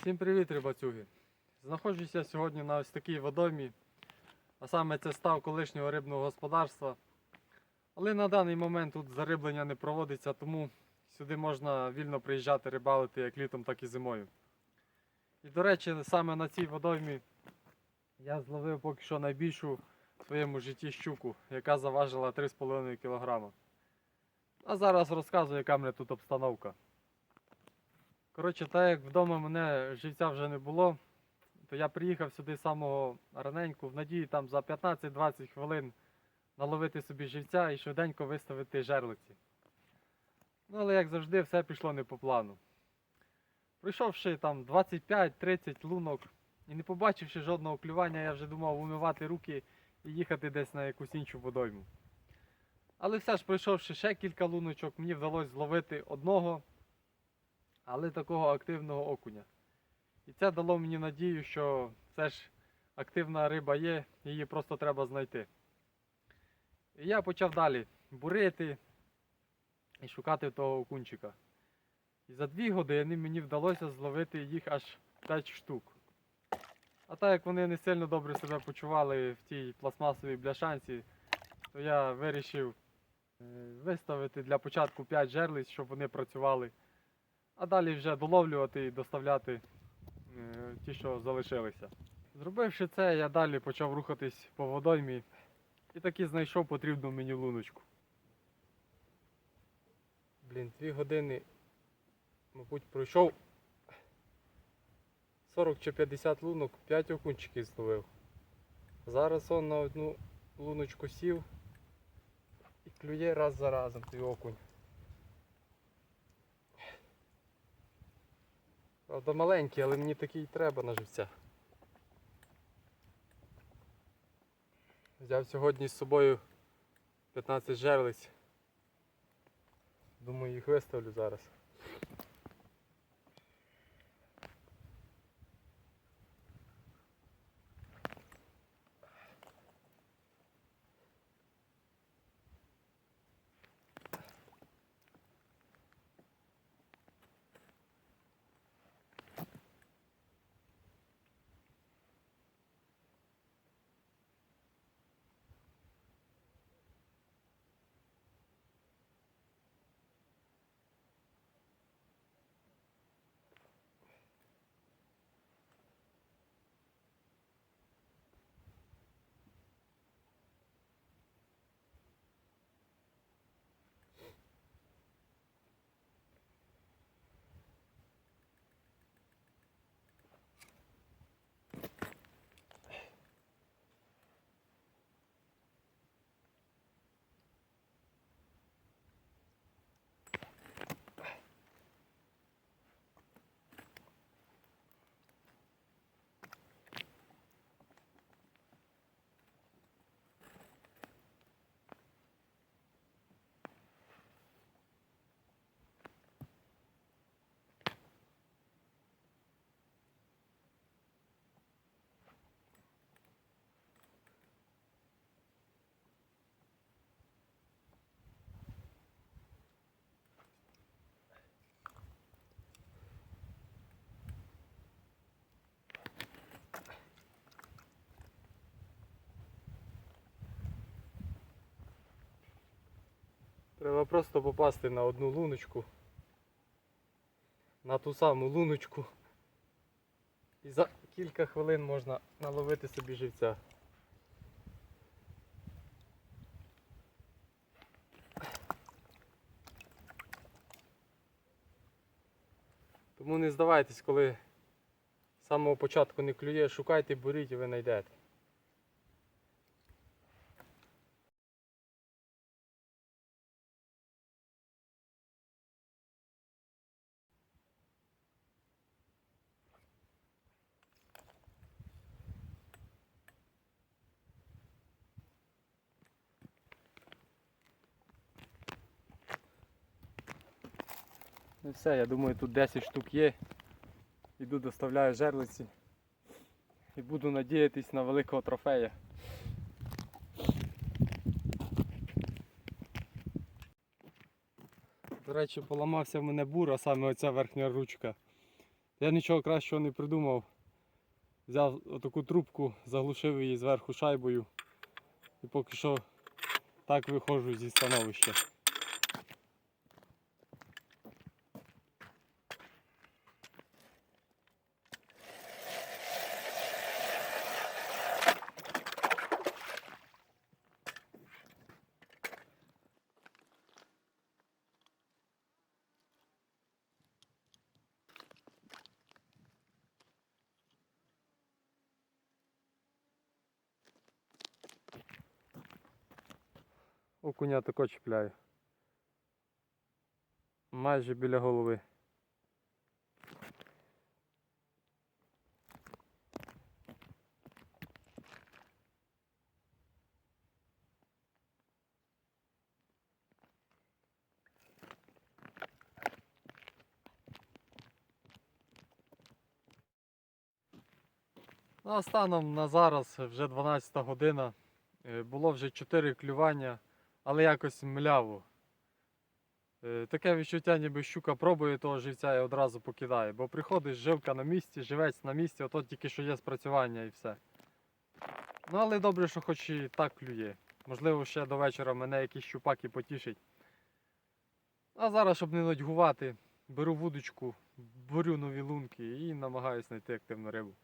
Всім привіт, рибацюги! Знаходжуся сьогодні на ось такій водоймі, а саме це став колишнього рибного господарства. Але на даний момент тут зариблення не проводиться, тому сюди можна вільно приїжджати рибалити як літом, так і зимою. І до речі, саме на цій водоймі я зловив поки що найбільшу в своєму житті щуку, яка заважила 3,5 кг. А зараз розказую, яка в мене тут обстановка. Коротше, так як вдома мене живця вже не було, то я приїхав сюди самого раненьку в надії там за 15-20 хвилин наловити собі живця і швиденько виставити жерлиці. Ну, але як завжди, все пішло не по плану. Пройшовши там 25-30 лунок і не побачивши жодного клювання, я вже думав умивати руки і їхати десь на якусь іншу водойму. Але все ж пройшовши ще кілька луночок, мені вдалося зловити одного але такого активного окуня. І це дало мені надію, що все ж активна риба є, її просто треба знайти. І я почав далі бурити і шукати того окунчика. І за дві години мені вдалося зловити їх аж 5 штук. А так як вони не сильно добре себе почували в тій пластмасовій бляшанці, то я вирішив е, виставити для початку 5 жерлиць, щоб вони працювали а далі вже доловлювати і доставляти е, ті, що залишилися. Зробивши це, я далі почав рухатись по водоймі і таки знайшов потрібну мені луночку. Блін, дві години, мабуть, пройшов 40 чи 50 лунок, 5 окунчиків зловив. Зараз он на одну луночку сів і клює раз за разом той окунь. Правда маленький, але мені такий треба на живця. Взяв сьогодні з собою 15 жерлиць. Думаю, їх виставлю зараз. Треба просто попасти на одну луночку. На ту саму луночку. І за кілька хвилин можна наловити собі живця. Тому не здавайтесь, коли з самого початку не клює, шукайте, буріть і ви знайдете. Ну все, я думаю, тут 10 штук є. Іду доставляю жерлиці. І буду надіятись на великого трофея. До речі, поламався в мене бур, а саме оця верхня ручка. Я нічого кращого не придумав. Взяв отаку трубку, заглушив її зверху шайбою. І поки що так виходжу зі становища. Окуня тако чіпляю. Майже біля голови. Ну, а станом на зараз вже 12 година. Е, Було вже 4 клювання, але якось мляво. Е, Таке відчуття, ніби щука пробує того живця і одразу покидає. Бо приходиш, жилка на місці, живець на місці, ото тільки що є спрацювання і все. Ну але добре, що хоч і так клює. Можливо, ще до вечора мене якийсь щупак і потішить. А зараз, щоб не нудьгувати, беру вудочку, борю нові лунки і намагаюся знайти активну рибу.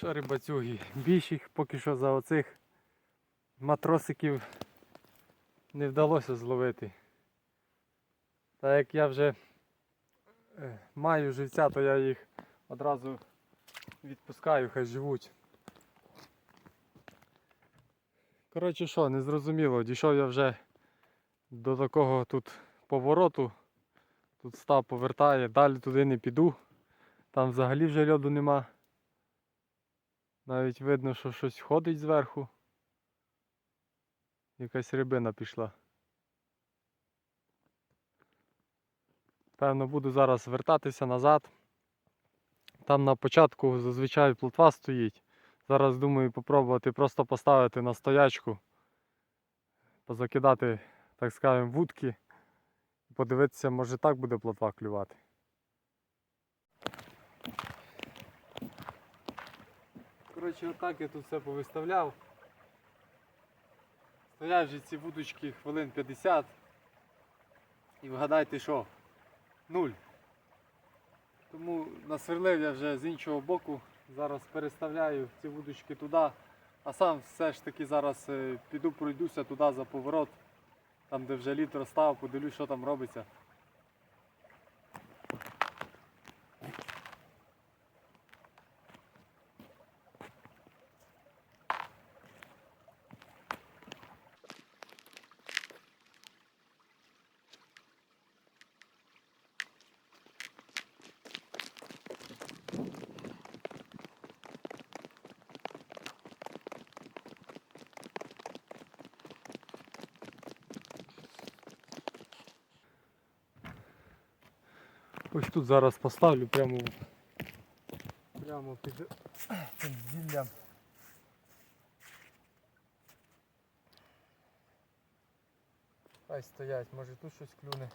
Що рибацюги, більших поки що за оцих матросиків не вдалося зловити. Та як я вже е, маю живця, то я їх одразу відпускаю, хай живуть. Коротше що, незрозуміло, дійшов я вже до такого тут повороту. Тут став повертає, далі туди не піду. Там взагалі вже льоду нема. Навіть видно, що щось ходить зверху. Якась рибина пішла. Певно, буду зараз вертатися назад. Там на початку зазвичай плотва стоїть. Зараз думаю попробувати просто поставити на стоячку, позакидати, так скажемо, вудки. і Подивитися, може так буде плотва клювати. Коротше, отак я тут все повиставляв. Стоять вже ці вудочки хвилин 50. І вгадайте що? Нуль. Тому насверлив я вже з іншого боку. Зараз переставляю ці вудочки туди. А сам все ж таки зараз е, піду пройдуся туди за поворот. Там де вже лід розстав, подивлюсь, що там робиться. Ось тут зараз поставлю прямо, прямо під під зіллям. Хай стоять, може тут щось клюне.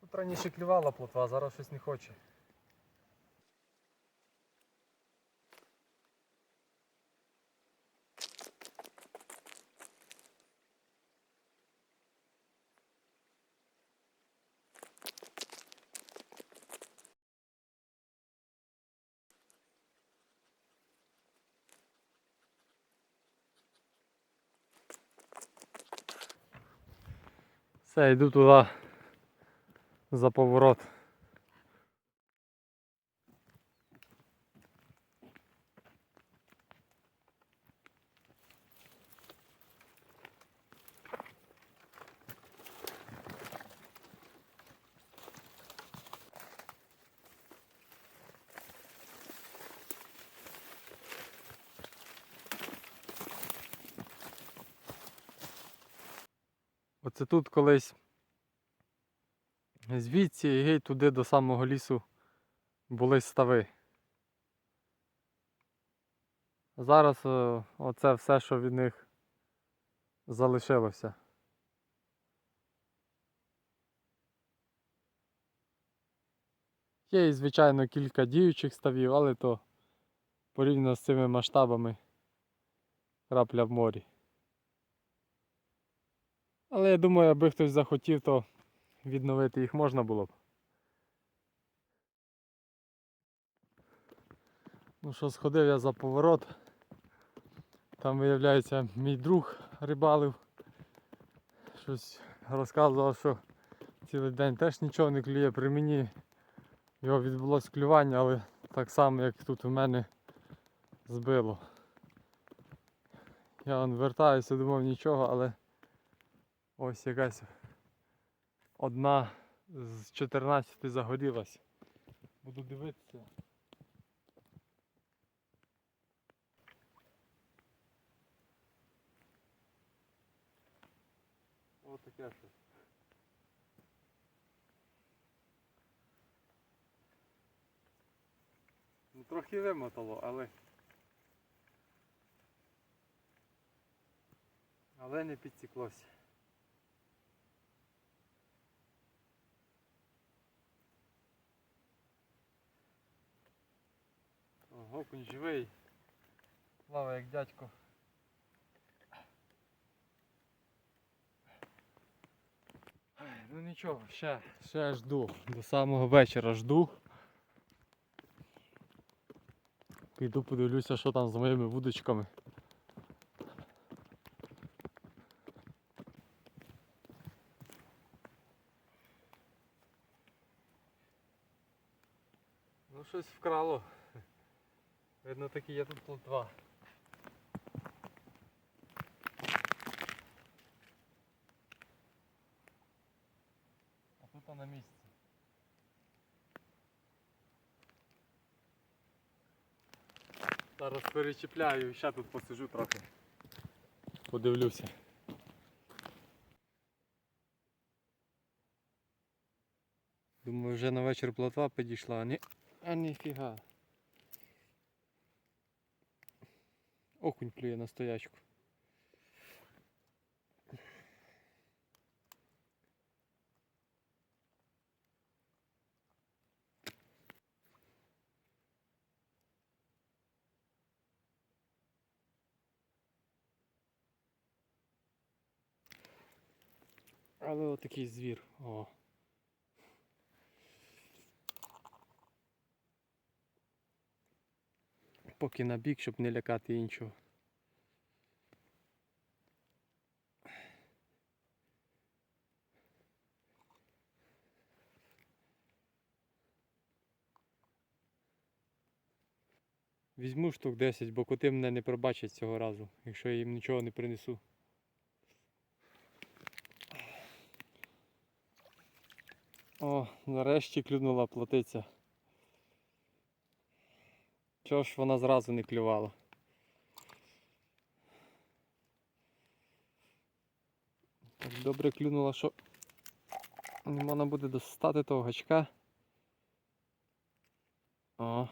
Тут раніше клювала плотва, зараз щось не хоче. Все, йду туди за поворот. Оце тут колись звідси і геть туди до самого лісу були стави. Зараз е, оце все, що від них залишилося. Є і, звичайно, кілька діючих ставів, але то порівняно з цими масштабами крапля в морі. Але я думаю, аби хтось захотів, то відновити їх можна було б. Ну що, сходив я за поворот. Там, виявляється, мій друг рибалив. Щось розказував, що цілий день теж нічого не клює. При мені його відбулось клювання, але так само, як тут у мене збило. Я вертаюся, думав нічого, але ось якась одна з 14 загорілась. Буду дивитися. Ось таке щось. Ну трохи вимотало, але. Але не підсіклося. Ого, кунь живий. Плаває як дядько. Ну нічого, ще, ще жду. До самого вечора жду. Піду подивлюся, що там з моїми вудочками. Ну щось вкрало. Видно такі є тут плотва. А тут на місці. Зараз перечіпляю і ще тут посижу трохи. Подивлюся. Думаю, вже на вечір плотва підійшла, а ні. А ніфіга. Окунь клює на стоячку. Але отакий звір. О. Поки на бік, щоб не лякати іншого. Візьму штук 10, бо коти мене не пробачать цього разу, якщо я їм нічого не принесу. О, нарешті клюнула плотиця. Чого ж вона зразу не клювала? Так добре клюнула, що не можна буде достати того гачка. О.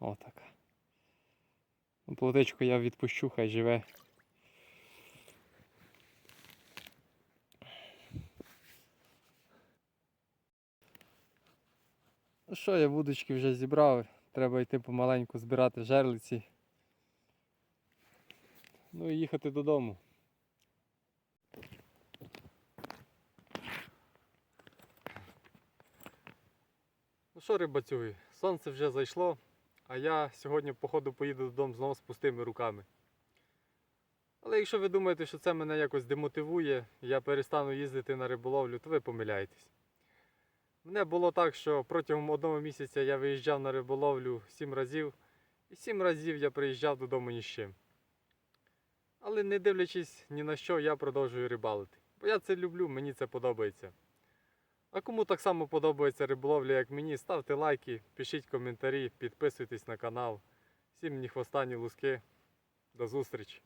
Отака. Ну, Плотичку я відпущу, хай живе. Ну що, я вудочки вже зібрав, треба йти помаленьку збирати жерлиці. Ну і їхати додому. Ну що, рибацюги, сонце вже зайшло, а я сьогодні, походу, поїду додому знову з пустими руками. Але якщо ви думаєте, що це мене якось демотивує, і я перестану їздити на риболовлю, то ви помиляєтесь. Мене було так, що протягом одного місяця я виїжджав на риболовлю сім разів, і сім разів я приїжджав додому ні з чим. Але не дивлячись ні на що, я продовжую рибалити. Бо я це люблю, мені це подобається. А кому так само подобається риболовля, як мені, ставте лайки, пишіть коментарі, підписуйтесь на канал. Всім ні хвоста, луски. До зустрічі!